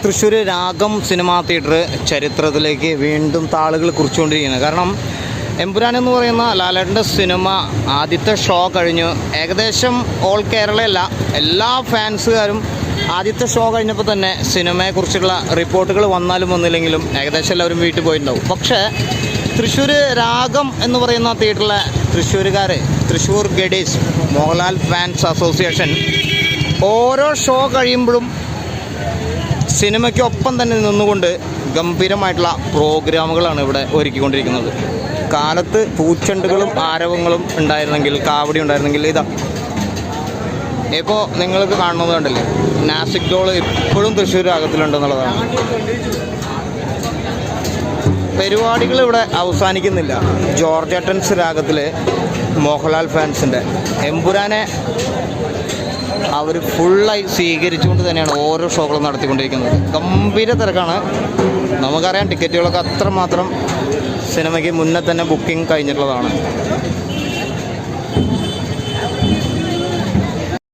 തൃശ്ശൂർ രാഗം cinema theatre ചരിത്രത്തിലേക്ക് വീണ്ടും താളുകൾ കുറിച്ചുകൊണ്ടിരിക്കുകയാണ്. കാരണം എമ്പുരാൻ എന്ന് പറയുന്ന ലാലേട്ടന്റെ സിനിമ ആദ്യത്തെ ഷോ കഴിഞ്ഞു. ഏകദേശം ഓൾ കേരളയല്ല എല്ലാ ഫാൻസുകാരും ആദ്യത്തെ ഷോ കഴിഞ്ഞപ്പോൾ തന്നെ സിനിമയെക്കുറിച്ചുള്ള റിപ്പോർട്ടുകൾ വന്നാലും വന്നില്ലെങ്കിലും ഏകദേശം എല്ലാവരും വീട്ടിൽ പോയിട്ടുണ്ടാവും. പക്ഷേ തൃശ്ശൂർ രാഗം എന്ന് പറയുന്ന തിയേറ്ററിലെ തൃശ്ശൂരുകാർ തൃശ്ശൂർ ഗഡീസ് മോഹൻലാൽ ഫാൻസ് അസോസിയേഷൻ ഓരോ ഷോ കഴിയുമ്പോഴും സിനിമയ്ക്കൊപ്പം തന്നെ നിന്നുകൊണ്ട് ഗംഭീരമായിട്ടുള്ള പ്രോഗ്രാമുകളാണ് ഇവിടെ ഒരുക്കിക്കൊണ്ടിരിക്കുന്നത്. കാലത്ത് പൂച്ചെണ്ടുകളും ആരവങ്ങളും ഉണ്ടായിരുന്നെങ്കിൽ കാവടി ഉണ്ടായിരുന്നെങ്കിൽ ഇതാ. ഇപ്പോൾ നിങ്ങൾക്ക് കാണുന്നത് കണ്ടല്ലേ? നാസിക് ഡോൾ ഇപ്പോഴും തൃശ്ശൂർ രാഗത്തിലുണ്ടെന്നുള്ളതാണ് പരിപാടികൾ ഇവിടെ അവസാനിക്കുന്നില്ല. ജോർജ് അറ്റൻസ് രാഗത്തിലെ മോഹൻലാൽ ഫാൻസിന്റെ. എമ്പുരാനെ അവർ ഫുള്ളായി സ്വീകരിച്ചുകൊണ്ട് തന്നെയാണ് ഓരോ ഷോകളും നടത്തിക്കൊണ്ടിരിക്കുന്നത്. ഗംഭീര തിരക്കാണ്. നമുക്കറിയാം ടിക്കറ്റുകളൊക്കെ അത്രമാത്രം സിനിമയ്ക്ക് മുന്നേ തന്നെ ബുക്കിംഗ് കഴിഞ്ഞിട്ടുള്ളതാണ്.